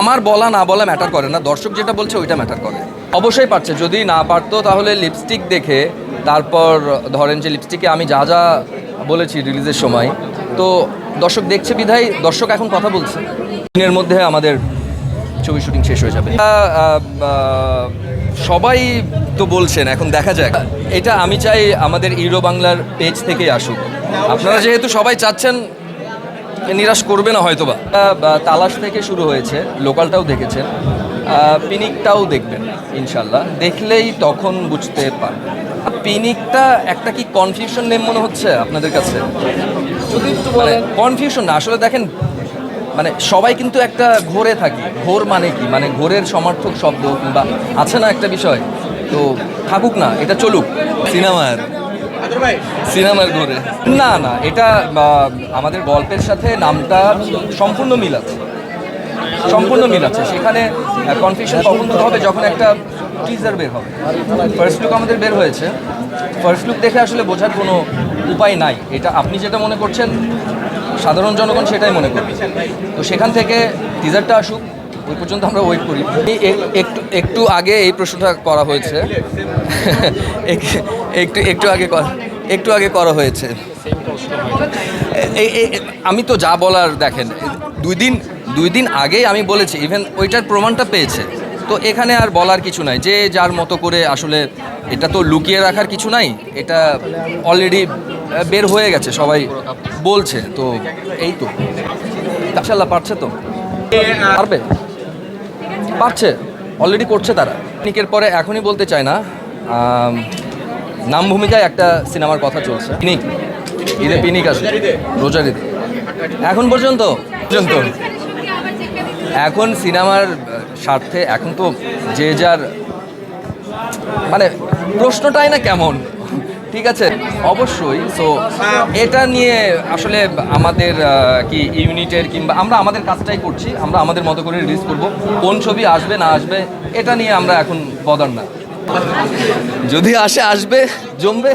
আমার বলা না বলা ম্যাটার করে না, দর্শক যেটা বলছে ওইটা ম্যাটার করে। অবশ্যই পারছে, যদি না পারতো তাহলে লিপস্টিক দেখে তারপর ধরেন যে লিপস্টিকে আমি যা যা বলেছি রিলিজের সময়, তো দর্শক দেখছে বিধায়, দর্শক এখন কথা বলছে। দিনের মধ্যে আমাদের ছবি শুটিং শেষ হয়ে যাবে। সবাই তো বলছেন, এখন দেখা যাক। এটা আমি চাই আমাদের ইউরো বাংলার পেজ থেকেই আসুক। আপনারা যেহেতু সবাই চাচ্ছেন নিরাশ করবে না হয়তো বা তালাশ থেকে শুরু হয়েছে লোকালটাও দেখেছেন। পিনিকটাও দেখবেন ইনশাল্লাহ। দেখলেই তখন বুঝতে পারবেন। পিনিকটা একটা কি কনফিউশন নেম মনে হচ্ছে আপনাদের কাছে? যদি মানে কনফিউশন না আসলে দেখেন মানে সবাই কিন্তু একটা ঘোরে থাকি। ঘোর মানে কি? মানে ঘোরের সমর্থক শব্দ কিংবা আছে না একটা বিষয়? তো থাকুক না এটা চলুক। সিনেমার। সিনেমার ঘোরে। না না, এটা আমাদের গল্পের সাথে নামটা সম্পূর্ণ মিল আছে। সম্পূর্ণ মিল আছে। সেখানে কনফিউশন কখন হবে যখন একটা টিজার বের হবে। ফার্স্ট লুক আমাদের বের হয়েছে। ফার্স্ট লুক দেখে আসলে বোঝার কোনো উপায় নাই। এটা আপনি যেটা মনে করছেন, সাধারণ জনগণ সেটাই মনে করবে। তো সেখান থেকে টিজারটা আসুক। ওই পর্যন্ত আমরা ওয়েট করি। একটু একটু আগে এই প্রশ্নটা করা হয়েছে। এক- একটু একটু আগে একটু আগে করা হয়েছে। আমি তো যা বলার দেখেন, দুই দিন দুই দিন আগেই আমি বলেছি ইভেন ওইটার প্রমাণটা পেয়েছে। তো এখানে আর বলার কিছু নাই, যে যার মতো করে আসলে এটা তো লুকিয়ে রাখার কিছু নাই, এটা অলরেডি বের হয়ে গেছে, সবাই বলছে, তো এই তো। ইনশাল্লাহ পারছে তো? পারবে? পারছে অলরেডি করছে তারা। পিনিকের পরে এখনই বলতে চায় না নাম ভূমিকায় একটা সিনেমার কথা চলছে। পিনিক ঈদে পিনিক আছে রোজার ঈদে এখন পর্যন্ত পর্যন্ত। এখন সিনেমার স্বার্থে এখন তো যে যার মানে প্রশ্নটাই না কেমন, ঠিক আছে? অবশ্যই সো এটা নিয়ে আসলে আমাদের কি ইউনিটের কিংবা আমরা আমাদের কাজটাই করছি, আমরা আমাদের মতো করে রিলিজ করব। কোন ছবি আসবে, না আসবে, এটা নিয়ে আমরা এখন বদার না যদি আসে, আসবে, জমবে।